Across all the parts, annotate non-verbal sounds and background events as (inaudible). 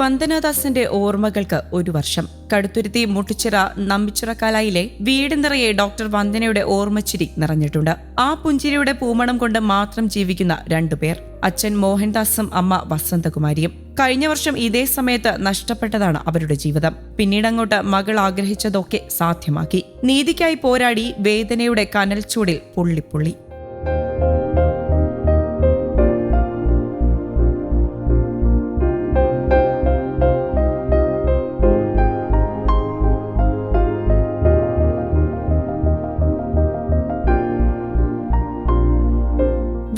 വന്ദനാദാസിന്റെ ഓർമ്മകൾക്ക് ഒരു വർഷം. കടുത്തുരുത്തി മുട്ടിച്ചിറ നമ്പിച്ചിറക്കാലായിലെ വീട് നിറയെ ഡോക്ടർ വന്ദനയുടെ ഓർമ്മച്ചിരി നിറഞ്ഞിട്ടുണ്ട്. ആ പുഞ്ചിരിയുടെ പൂമണം കൊണ്ട് മാത്രം ജീവിക്കുന്ന രണ്ടുപേർ അച്ഛൻ മോഹൻദാസും അമ്മ വസന്തകുമാരിയും. കഴിഞ്ഞ വർഷം ഇതേ സമയത്ത് നഷ്ടപ്പെട്ടതാണ് അവരുടെ ജീവിതം. പിന്നീടങ്ങോട്ട് മകൾ ആഗ്രഹിച്ചതൊക്കെ സാധ്യമാക്കി. നീതിക്കായി പോരാടി വേദനയുടെ കനൽ ചൂടിൽ പുള്ളിപ്പുള്ളി.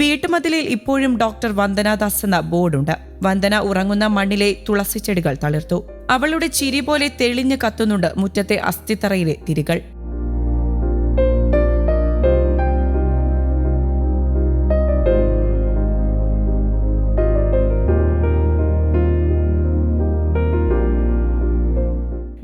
വീട്ടുമതിലിൽ ഇപ്പോഴും ഡോക്ടർ വന്ദനാദാസ് എന്ന ബോർഡുണ്ട്. വന്ദന ഉറങ്ങുന്ന മണ്ണിലെ തുളസിച്ചെടികൾ തളിർത്തു. അവളുടെ ചിരി പോലെ തെളിഞ്ഞു കത്തുന്നുണ്ട് മുറ്റത്തെ അസ്ഥിത്തറയിലെ തിരികൾ.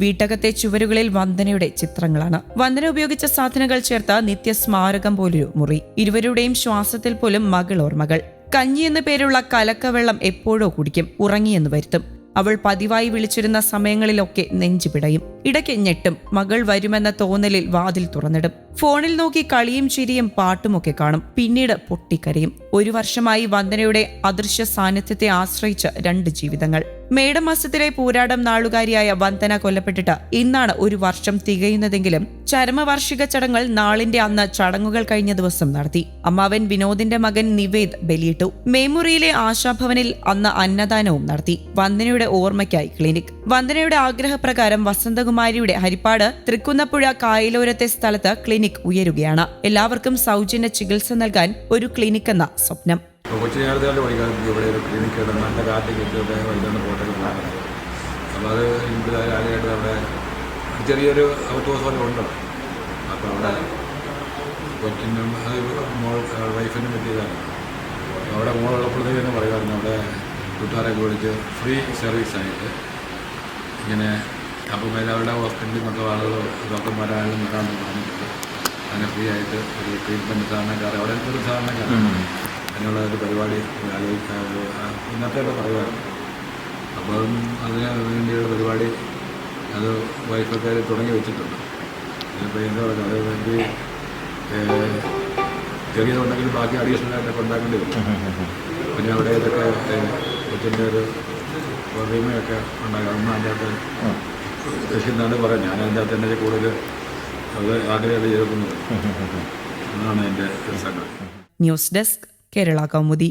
വീട്ടകത്തെ ചുവരുകളിൽ വന്ദനയുടെ ചിത്രങ്ങളാണ്. വന്ദന ഉപയോഗിച്ച സാധനങ്ങൾ ചേർത്ത നിത്യസ്മാരകം പോലൊരു മുറി. ഇരുവരുടെയും ശ്വാസത്തിൽ പോലും മകൾ ഓർമ്മകൾ. കഞ്ഞി എന്ന പേരുള്ള കലക്കവെള്ളം എപ്പോഴോ കുടിക്കും ഉറങ്ങിയെന്ന് വരുത്തും. അവൾ പതിവായി വിളിച്ചിരുന്ന സമയങ്ങളിലൊക്കെ നെഞ്ചു പിടയും. ഇടയ്ക്ക് ഞെട്ടും. മകൾ വരുമെന്ന തോന്നലിൽ വാതിൽ തുറന്നിടും. ഫോണിൽ നോക്കി കളിയും ചിരിയും പാട്ടുമൊക്കെ കാണും. പിന്നീട് പൊട്ടിക്കരയും. ഒരു വർഷമായി വന്ദനയുടെ അദൃശ്യ സാന്നിധ്യത്തെ ആശ്രയിച്ച രണ്ട് ജീവിതങ്ങൾ. മേടമാസത്തിലെ പോരാടം നാളുകാരിയായ വന്ദന കൊല്ലപ്പെട്ടിട്ട് ഇന്നാണ് ഒരു വർഷം തികയുന്നതെങ്കിലും ചരമവാർഷിക ചടങ്ങുകൾ നാളിന്റെ അന്ന് ചടങ്ങുകൾ കഴിഞ്ഞ ദിവസം നടത്തി. അമ്മാവൻ വിനോദിന്റെ മകൻ നിവേദ് ബലിയിട്ടു. മേമുറിയിലെ ആശാഭവനിൽ അന്ന് അന്നദാനവും നടത്തി. വന്ദനയുടെ ഓർമ്മയ്ക്കായി ക്ലിനിക്. വന്ദനയുടെ ആഗ്രഹപ്രകാരം വസന്തകുമാരിയുടെ ഹരിപ്പാട് തൃക്കുന്നപ്പുഴ കായലോരത്തെ സ്ഥലത്ത് ക്ലിനിക് ഉയരുകയാണ്. എല്ലാവർക്കും സൗജന്യ ചികിത്സ നൽകാൻ ഒരു ക്ലിനിക് എന്ന സ്വപ്നം. കൊച്ചു നേരത്തെ ഇവിടെ ഒരു ക്ലിനിക്ക് ചെറിയൊരു ഹൗസ് ഉണ്ട്. അപ്പോൾ അവിടെ മോൾ അവിടെ മോളുള്ളപ്പോഴത്തേക്ക് തന്നെ പറയുമായിരുന്നു. അവിടെ ഫ്രീ ഇങ്ങനെ അപ്പം എല്ലാവരുടെ ഹോസ്പിറ്റലിൽ നിന്നൊക്കെ ആളുകൾ ഡോക്ടർമാരായാലും വരാമെന്ന് പറഞ്ഞിട്ടുണ്ട്. അങ്ങനെ ഫ്രീ ആയിട്ട് ഒരു ട്രീറ്റ്മെന്റ് സാധാരണക്കാരെ അവിടെ ഒരു സാധാരണക്കാരാണ് അതിനുള്ള ഒരു പരിപാടി ആലോചിക്കാൻ ഇന്നത്തെ ഒക്കെ പറയുമായിരുന്നു അപ്പം അതിന് വേണ്ടിയുള്ള പരിപാടി അത് വൈഫൊക്കെ തുടങ്ങി വെച്ചിട്ടുണ്ട്. ഇപ്പോൾ എന്താ പറയുക അത് വേണ്ടി ചെറിയതുണ്ടെങ്കിൽ ബാക്കി അഡീഷണൽ ആയിട്ടൊക്കെ ഉണ്ടാക്കേണ്ടി വരും. പിന്നെ അവിടെ ഇതൊക്കെ കൊച്ചിന്റെ ഒരു റീമയൊക്കെ ഉണ്ടാകും അന്ന് അതിന്റെ കൃഷിന്നാണ് പറയാം ഞാൻ അതിന്റെ അകത്ത് തന്നെ കൂടുതൽ അത് ആഗ്രഹം ചെയ്തിരിക്കുന്നത് (laughs) അതാണ് എന്റെ സംഗതി. News desk Kerala Kaumudi.